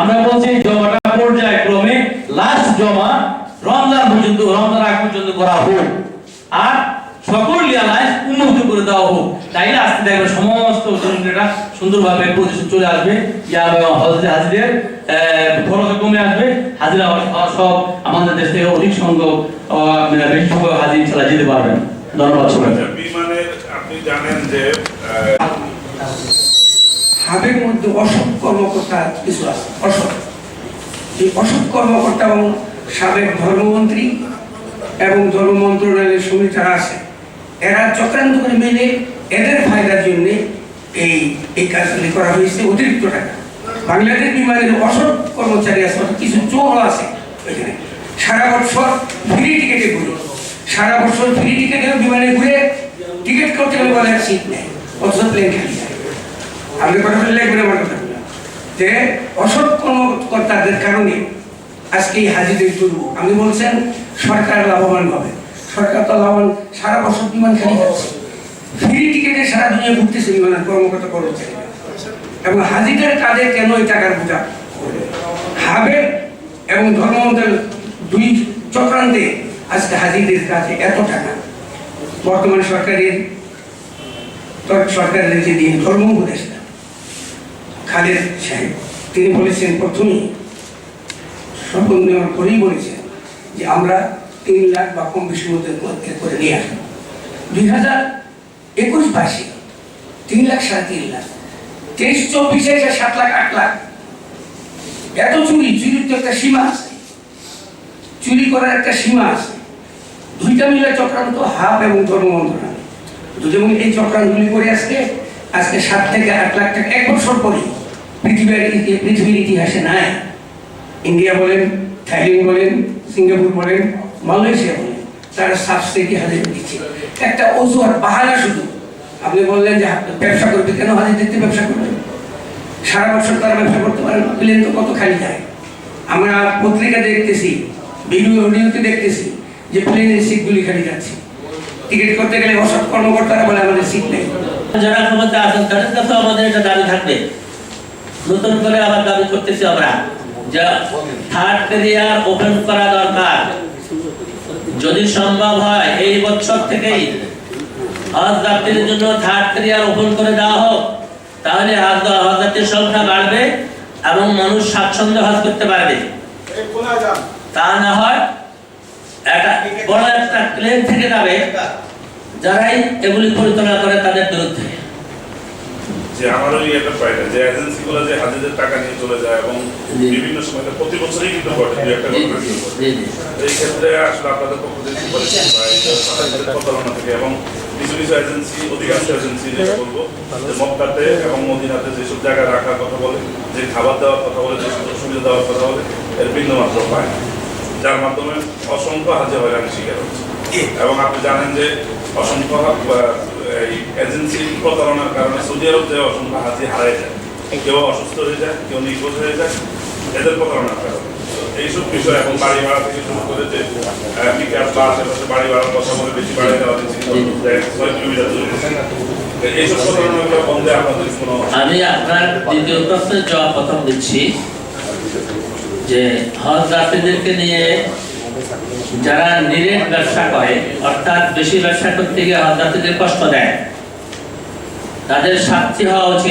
আমরা বলছি জমাটা পর্যায়ক্রমে লাস্ট জমা রমজান পর্যন্ত রমজান আগ পর্যন্ত করা হোক। আর সকল রিয়ালাইজ উন্মুক্ত করে দেওয়া হোক। তাইলে আস্তে দেখবে সমস্ত জমিটা সুন্দরভাবে প্রতিষ্ঠান চলে আসবে। ইয়া হজরত হাজিদের খরচ কমে আসবে। হাজিরা সব আমাদের দেশ থেকে অধিক সংখ্যক আহ, বেশি হাজির ইনশাল্লাহ যেতে পারবেন। ধন্যবাদ সবাই আচ্ছা, বিমানের আপনি জানেন যে হাবের মধ্যে অসৎ কর্মকর্তা কিছু আছে, অসৎ। এই অসৎ কর্মকর্তা এবং সাবেক ধর্মমন্ত্রী এবং ধর্ম মন্ত্রণালয়ের সঙ্গে যারা আছে, এরা চক্রান্ত করে মিলে এদের ফায়দার জন্য এই এই কাজগুলি করা হয়েছে অতিরিক্ত টাকা। বাংলাদেশ বিমানের অসৎ কর্মচারী আছে কিছু চোর আছে এখানে। সারা বছর ফ্রি টিকেটে ঘুরে। সারা বছর ফ্রি টিকেটে বিমানে ঘুরে টিকিট করতে গেলে বলে সিট নেয় অথচ প্লেন খালি যায়। আপনি কথা একবারে আমার কথা যে অসৎ কর্মকর্তাদের কারণে আজকে এই হাজিদের দুর্ভোগ আমি বলছেন সরকার লাভবান হবে। সরকার তো লাভবান, সারা বছর বিমান খালি যাচ্ছে। ফ্রি টিকেটে সারা দুনিয়া ঘুরতেছে বিমানের কর্মকর্তা কর্মচারীরা। এবং হাজিদের কাজে কেন এই টাকার করবে? হাবের এবং ধর্মমন্ত্রের দুই চক্রান্তে আজকে হাজিদের কাছে এত টাকা। বর্তমান সরকারের সরকারের যে ধর্ম উপদেষ্টা খালেদ সাহেব। তিনি বলেছেন, প্রথমেই শপথ নেওয়ার পরেই বলেছেন যে আমরা তিন লাখ বা কম বেশি মধ্যে করে নিয়ে আসব। দুই হাজার একুশ বাইশে তিন লাখ সাড়ে তিন লাখ, তেইশ, চব্বিশে এসে সাত লাখ, আট লাখ। এত চুরি, চুরির তো একটা সীমা আছে। চুরি করার একটা সীমা আছে। দুইটা মিলে চক্রান্ত হাব এবং ধর্ম মন্ত্রণালয় যেমন এই চক্রান্তগুলি করে আজকে আজকে সাত থেকে আট লাখ টাকা এক বছর পরে পৃথিবীর পৃথিবীর ইতিহাসে নাই। ইন্ডিয়া বলেন, থাইল্যান্ড বলেন, সিঙ্গাপুর বলেন, মালয়েশিয়া বলেন, তারা সাবসিডি হাজির দিচ্ছে একটা অজুহাত, বাহানা শুধু। আপনি বললেন যে ব্যবসা করবে কেন হাজির দেখতে ব্যবসা করবেন? সারা বছর তারা ব্যবসা করতে পারেন প্লেন তো কত খালি যায়। আমরা পত্রিকা দেখতেছি, ভিডিও, অডিওতে দেখতেছি যে প্লেনের সিটগুলি খালি যাচ্ছে। টিকিট করতে গেলে অসৎ কর্মকর্তারা বলে আমাদের সিট নেই। যারা ক্ষমতা আছেন, তাদের কাছে আমাদের এটা দাবি থাকবে। নতুন করে আবার দাবি করতেছি আমরা থার্ড ওপেন করা দরকার। যদি সম্ভব হয়, এই বছর থেকেই যাত্রীদের জন্য থার্ড ওপেন করে দেওয়া হোক, তাহলে যাত্রীর সংখ্যা বাড়বে এবং মানুষ স্বাচ্ছন্দ্য হজ করতে পারবে। তা না হয়, একটা বড় একটা ক্লেম থেকে যাবে যারাই এগুলি পরিচালনা করে তাদের বিরুদ্ধে। যে আমারও এই একটা পায়রা যে এজেন্সিগুলো যে হাজিদের টাকা নিয়ে চলে যায় এবং বিভিন্ন সময় প্রতি বছরই কিন্তু ঘটে দু একটা ঘটনা। এই ক্ষেত্রে আসলে আপনাদের পক্ষ থেকে হাজিদের প্রতারণা থেকে এবং কিছু কিছু এজেন্সি অধিকাংশ এজেন্সি যেটা বলব যে মক্কাতে এবং মদিনাতে যেসব জায়গায় রাখার কথা বলে যে খাবার দেওয়ার কথা বলে যে সুযোগ সুবিধা দেওয়ার কথা বলে এর ভিন্ন মাত্র পায় যার মাধ্যমে অসংখ্য হাজি হয়রানি শিকার হচ্ছে। এবং আপনি জানেন যে অসংখ্য এই এজেন্সি প্রতারণার কারণে সৌদি আরব যে অসংখ্য হাজি হারাই যায় কেউ অসুস্থ হয়ে যায় কেউ নিখোঁজ হয়ে যায় এদের প্রতারণার কারণে। এইসব বিষয় এখন বাড়ি ভাড়া থেকে শুরু করে যে পিকআপ বা আশেপাশে বাড়ি ভাড়ার কথা বলে বেশি বাড়ি দেওয়া আমি আপনার দ্বিতীয় প্রশ্নের জবাব প্রথম দিচ্ছি যে হজ যাত্রীদেরকে নিয়ে যারা নিরেট ব্যবসা করে, অর্থাৎ বেশি ব্যবসা করতে গিয়ে হজরাতিদের কষ্ট দেয়, তাদের শাস্তি হওয়া উচিত।